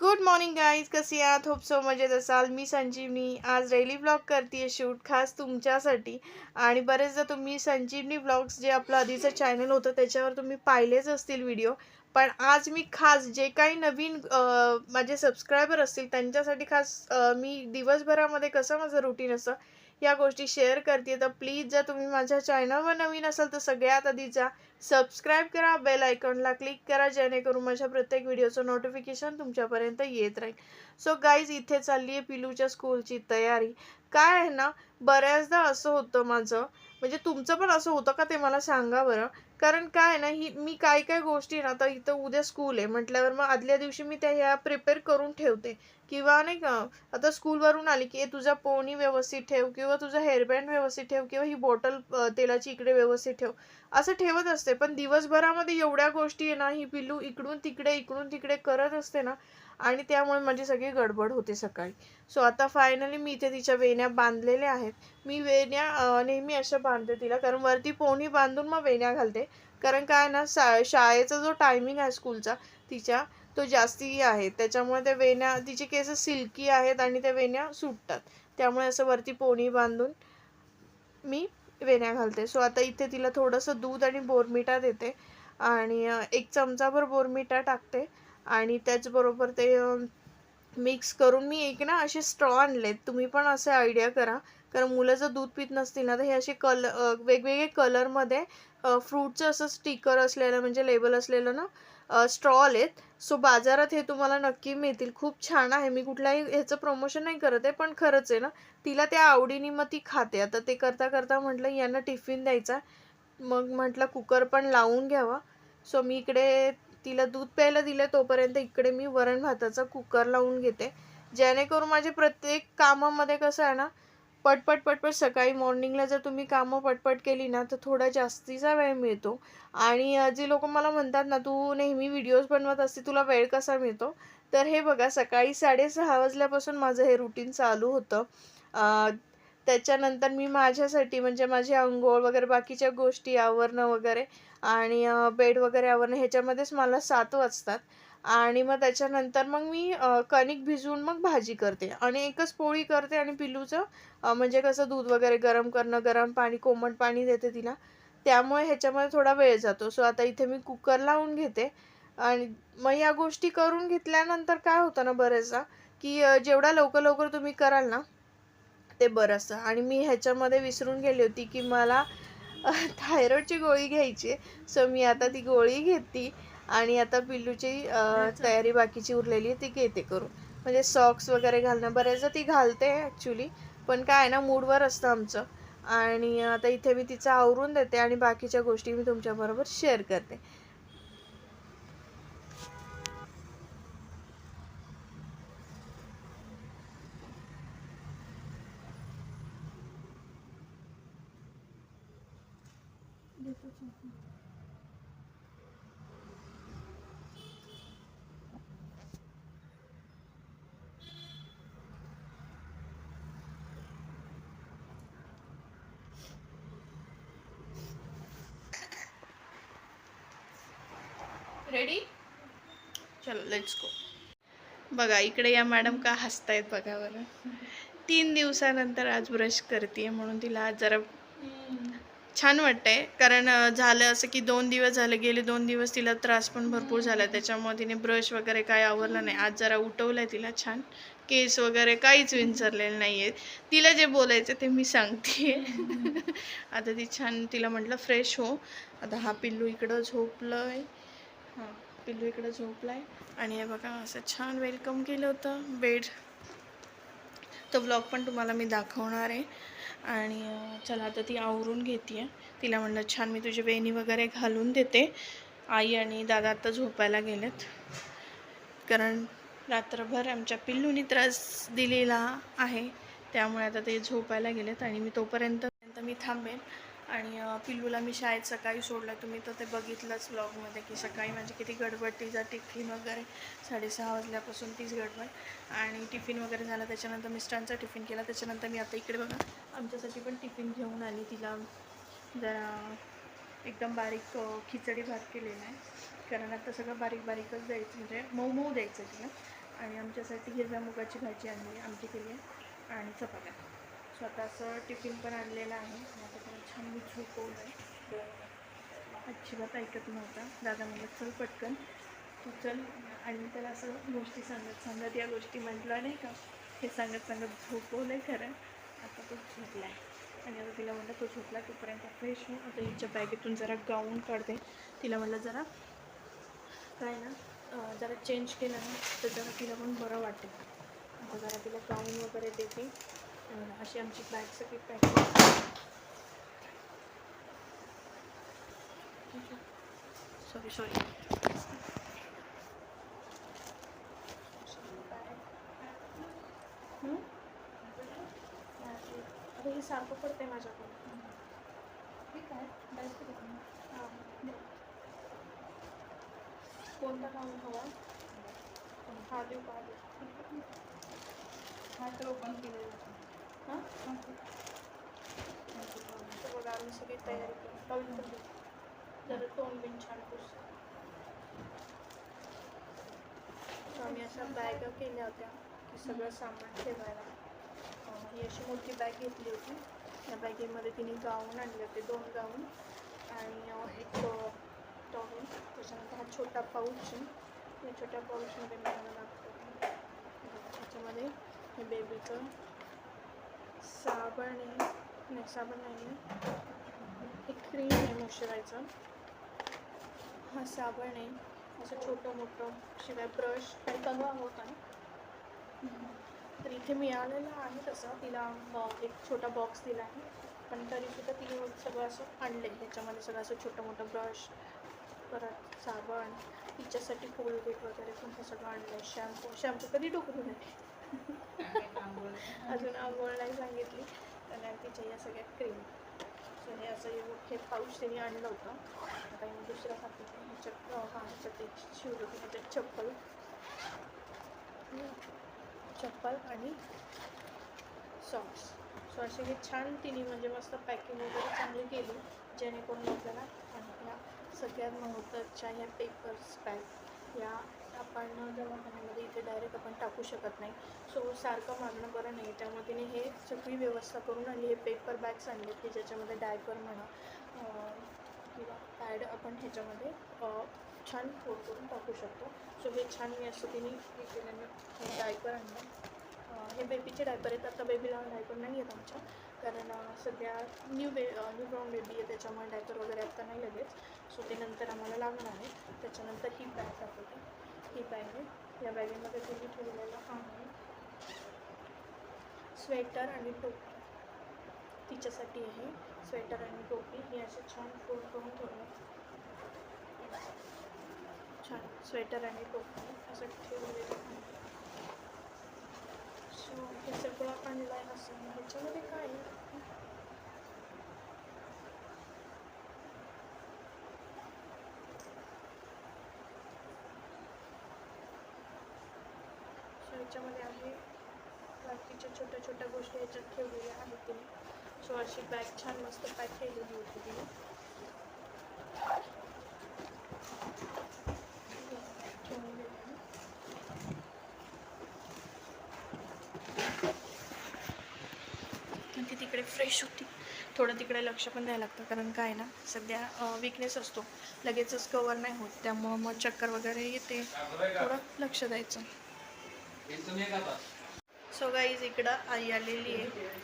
Good morning guys कसे आहात? Hope so मजेत असाल. मी संजीवनी. आज डेली ब्लॉग करते शूट खास तुमच्यासाठी. आणि बरेचदा तुम्ही संजीवनी ब्लॉग्स जे आपलं आधीचं चॅनल होतं त्याच्यावर तुम्ही पाहिलेच असतील व्हिडिओ पण आज मी खास जे काही नवीन माझे सबस्क्रायबर असतील त्यांच्यासाठी खास मी दिवसभरामध्ये कसं माझं रुटीन असतं या गोष्टी शेअर करते. तर प्लीज जर तुम्ही माझ्या चॅनलवर नवीन असाल तर सगळ्यात आधी जा. सबस्क्राईब करा. बेल आयकॉनला क्लिक करा. जेणेकरून माझ्या प्रत्येक व्हिडिओचं नोटिफिकेशन तुमच्यापर्यंत येत राहील. सो गाईज इथे चालली आहे पिलूच्या स्कूलची तयारी. काय आहे ना बऱ्याचदा असं होतं माझं म्हणजे तुमचं पण असं होतं का ते मला सांगा बरं. कारण काय ना ही मी काय काय गोष्टी ना आता इथं उद्या स्कूल आहे म्हटल्यावर मग आदल्या दिवशी मी त्या ह्या प्रिपेअर करून ठेवते. किंवा नाही का आता स्कूलवरून आली की तुझा पोणी व्यवस्थित ठेव किंवा तुझा हेअरबँड व्यवस्थित ठेव किंवा ही बॉटल तेलाची इकडे व्यवस्थित ठेव. असं ठेवत असते. पण दिवसभरामध्ये एवढ्या गोष्टी आहे ना ही पिल्लू इकडून तिकडे इकडून तिकडे करत असते ना आणि त्यामुळे माझी सगळी गडबड होते सकाळी. सो आता फायनली मी इथे तिच्या वेण्या बांधलेल्या आहेत. मी वेण्या नेहमी अशा बांधते तिला. कारण वरती पोणी बांधून मग वेण्या घालते. कारण काय ना सा शाळेचा जो टायमिंग आहे स्कूलचा तिच्या तो जास्ती आहे. त्याच्यामुळे त्या वेण्या तिचे केस सिल्की आहेत आणि त्या वेण्या सुटतात. त्यामुळे असं वरती पोणी बांधून मी वेण्या घालते. सो आता इथे तिला थोडंसं दूध आणि बोरमिटा देते. आणि एक चमचाभर बोरमिटा टाकते. आणि त्याचबरोबर ते मिक्स करून मी एक ना असे स्ट्रॉ आणलेत. तुम्ही पण असे आयडिया करा. कारण मुलं जर दूध पित नसतील ना तर हे असे कल वेगवेगळे कलरमध्ये फ्रूटचं असं स्टिकर असलेलं म्हणजे लेबल असलेलं ना स्ट्रॉ आहेत सो बाजारात हे तुम्हाला नक्की मिळतील. खूप छान आहे. मी कुठलाही ह्याचं प्रमोशन नाही करत आहे पण खरंच आहे ना तिला त्या आवडीने मग ती खाते. आता ते करता करता म्हटलं यांना टिफिन द्यायचा. मग म्हटलं कुकर पण लावून घ्यावा. सो मी इकडे तिला दूध प्यायला दिलं तोपर्यंत इकडे मी वरण भाताचा कुकर लावून घेते. जेणेकरून माझे प्रत्येक कामामध्ये कसं आहे ना पटपट पटपट सकाळी मॉर्निंगला जर तुम्ही कामं पटपट केली ना तर थोडा जास्तीचा वेळ मिळतो. आणि जे लोक मला म्हणतात ना तू नेहमी व्हिडिओज बनवत असते तुला वेळ कसा मिळतो? तर हे बघा सकाळी साडेसहा वाजल्यापासून माझं हे रुटीन चालू होतं. त्याच्यानंतर मी माझ्यासाठी म्हणजे माझी आंघोळ वगैरे बाकीच्या गोष्टी आवरणं वगैरे आणि बेड वगैरे आवरणं ह्याच्यामध्येच मला सात वाजतात. आणि मग त्याच्यानंतर मग मी कणिक भिजवून मग भाजी करते. आणि एकच पोळी करते आणि पिलूचं म्हणजे कसं दूध वगैरे गरम करणं गरम पाणी कोमट पाणी देते तिला. त्यामुळे ह्याच्यामध्ये थोडा वेळ जातो. सो आता इथे मी कुकर लावून घेते. आणि मग या गोष्टी करून घेतल्यानंतर काय होतं ना बरेचदा की जेवढा लवकर लवकर तुम्ही कराल ना ते बरं असतं. आणि मी ह्याच्यामध्ये विसरून गेली होती की मला थायरॉइडची गोळी घ्यायची सो मी आता ती गोळी घेते आणि आता पिल्लूची तयारी बाकीची उरलेली आहे ती घेते करून. म्हणजे सॉक्स वगैरे घालणं बऱ्याचदा ती घालते ॲक्च्युली पण काय आहे ना मूडवर असतं आमचं. आणि आता इथे मी तिचं आवरून देते आणि बाकीच्या गोष्टी मी तुमच्याबरोबर शेअर करते. रेडी चलो लेट्स गो बघा इकडे या मॅडम का हसतायत बघा बरं. तीन दिवसानंतर आज ब्रश करते म्हणून तिला आज जरा छान वाटतंय. कारण झालं असं की दोन दिवस झाले गेले दोन दिवस तिला त्रास पण भरपूर झाला. त्याच्यामुळे तिने ब्रश वगैरे काय आवरलं नाही. आज जरा उठवलंय तिला छान. केस वगैरे काहीच विंचरलेलं नाही आहेत तिला जे बोलायचं ते मी सांगते आता ती छान तिला म्हटलं फ्रेश हो. आता हा पिल्लू इकडं झोपलं हां पिल्लू इकडं झोपलाय. आणि हे बघा असं छान वेलकम केलं होतं बेड. तो ब्लॉग पण तुम्हाला मी दाखवणार आहे. आणि चला आता ती आवरून घेते तिला म्हणलं छान मी तुझी वेणी वगैरे घालून देते. आई आणि दादा आता झोपायला गेलेत. कारण रात्रभर आमच्या पिल्लूनी त्रास दिलेला आहे. त्यामुळे आता ते झोपायला गेलेत आणि मी तोपर्यंत मी थांबेन. आणि पिल्लूला मी शाळेत सकाळी सोडलं. तुम्ही तर ते बघितलंच ब्लॉगमध्ये की सकाळी माझी किती गडबड तिचा टिफिन वगैरे. साडेसहा वाजल्यापासून तीच गडबड. आणि टिफिन वगैरे झाला त्याच्यानंतर मिस्टरांचा टिफिन केला. त्याच्यानंतर मी आता इकडे बघा. आमच्यासाठी पण टिफिन घेऊन आली तिला. जरा एकदम बारीक खिचडी भात केलेला आहे. कारण आता सगळं बारीक बारीकच द्यायचं म्हणजे मऊ मऊ द्यायचं तिला. आणि आमच्यासाठी हिरव्या मुगाची भाजी आणली आमची केली आहे. आणि चपात्या. स्वतःचं टिफिन पण आणलेलं आहे. आता त्याला छान मी झोपवलं आहे? अजिबात ऐकत नव्हता. दादा म्हणलं चल पटकन. तू चल. आणि मी त्याला असं गोष्टी सांगत सांगत या गोष्टी म्हटलं नाही का? हे सांगत सांगत झोपवलं आहे खरं. आता तो झोपला आहे आणि आता तिला म्हणलं तो झोपला तोपर्यंत फ्रेश होऊन आता हिच्या बॅगेतून जरा गाऊन काढते. तिला म्हणलं जरा काय ना जरा चेंज केलं ना तर जरा तिला पण बरं वाटेल. आता जरा तिला गाऊन वगैरे देते. अशी आमची बॅग सगळी पॅक सॉरी सॉरी अरे हे सारखं पडतंय माझ्याकडून ठीक आहे. हां. कोणता गाऊन हवा? हा देऊ का हा तर ओपन केलेला हां? तर बघा आम्ही सगळी तयारी करू पण देऊ जरा तोंड बिन छान तर आम्ही अशा बॅगा केल्या होत्या की सगळं सामान ठेवायला. ही अशी मोठी बॅग घेतली होती. या बॅगेमध्ये तिने गाऊन आणले होते दोन गाऊन आणि एक टॉवेल त्याच्यानंतर हा छोटा पाऊच या छोट्या पाऊचमध्ये मला लागतो त्याच्यामध्ये हे बेबीचं साबण आहे. नाही साबण नाही आहे. एक क्रीम आहे मॉइश्चरायझर हा साबण आहे. असं छोटं मोठं शिवाय ब्रश काही कंगवा होता तर इथे मिळालेलं आहे तसं. तिला एक छोटा बॉक्स दिला आहे. पण तरीसुद्धा तिने सगळं असं आणलं आहे ह्याच्यामध्ये सगळं असं छोटं मोठं ब्रश परत साबण तिच्यासाठी कोलगेट वगैरे पण हे सगळं आणलं आहे शॅम्पू शॅम्पू कधी डोकं नाही अजून आंघोळ नाही सांगितली. तर तिच्या या सगळ्या क्रीम हे असं हे- पाऊच त्यांनी आणलं होतं. आता मी दुसरं खाते. ह्याच्यात हां ह्याच्यात शिवलं होती ह्याच्यात चप्पल. चप्पल आणि सॉक्स सो असे हे छान तिने म्हणजे मस्त पॅकिंग वगैरे चांगली केली जेणेकरून आपल्याला आपल्या सगळ्यात महत्त्वाच्या ह्या पेपर्स बॅग या आपण दवाखान्यामध्ये इथे डायरेक्ट आपण टाकू शकत नाही. सो सारखं मागणं बरं नाही. त्यामुळे तिने हे सगळी व्यवस्था करून आणली हे पेपर बॅग्स आणले की ज्याच्यामध्ये डायपर म्हणा किंवा पॅड आपण ह्याच्यामध्ये छान फोड करून टाकू शकतो. सो हे छान मी असं तिने हे केल्यानं डायपर आणलं हे बेबीचे डायपर आहेत. आता बेबीला डायपर नाही आहेत आमच्या. कारण सध्या न्यू बे न्यू ब्राऊन बेबी आहे. त्याच्यामुळे डायपर वगैरे आत्ता नाही लगेच. सो ते नंतर आम्हाला लागणार आहे. त्याच्यानंतर ही बॅग दाखवते. ही बॅग आहे. या बॅगेमध्ये तुम्ही ठेवलेलं आहे. स्वेटर आणि टोपी. तिच्यासाठी आहे. स्वेटर आणि टोपी. ही असे छान फोल्ड करून ठेवलं छान स्वेटर आणि टोपी असं ठेवलेलं आहे. सो हे सगळं ऑनलाईन आहे असं ह्याच्यामध्ये काय आहे? ह्याच्यामध्ये आहे. बाकीच्या छोट्या छोट्या गोष्टी ह्याच्यात ठेवलेल्या आहेत. तिने सो अशी बॅग छान मस्त पॅक केलेली होती. तिने ठेवून दिली आहे. आणि ती तिकडे फ्रेश होती. थोडं तिकडे लक्ष पण द्यायला लागतं. कारण काय ना सध्या विकनेस असतो. लगेचच कवर नाही होत. त्यामुळं मग चक्कर वगैरे येते. थोडं लक्ष द्यायचं. सो गाईज इकडं आई आलेली आहे.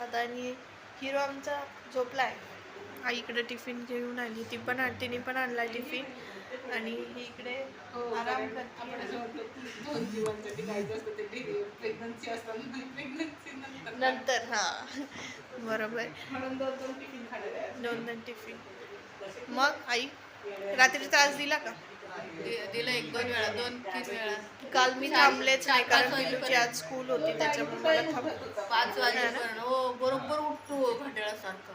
आता आणि हिरो आमचा झोपला आहे आई इकडे टिफिन घेऊन आली. ती पण तिने पण आणला टिफिन आणि ही इकडे आराम करते नंतर हा बरोबर म्हणून दोन दोन टिफिन खाल्लेले आहेत. दोन दोन टिफिन मग आई रात्री त्रास दिला का दिलं एक दोन वेळा दोन तीन वेळा काल मी थांबलेच नाही कारण पिलूची आज स्कूल होती त्याच्यामुळे मला पाच वाजेपर्यंत हो बरोबर उठतो घड्याळासारखं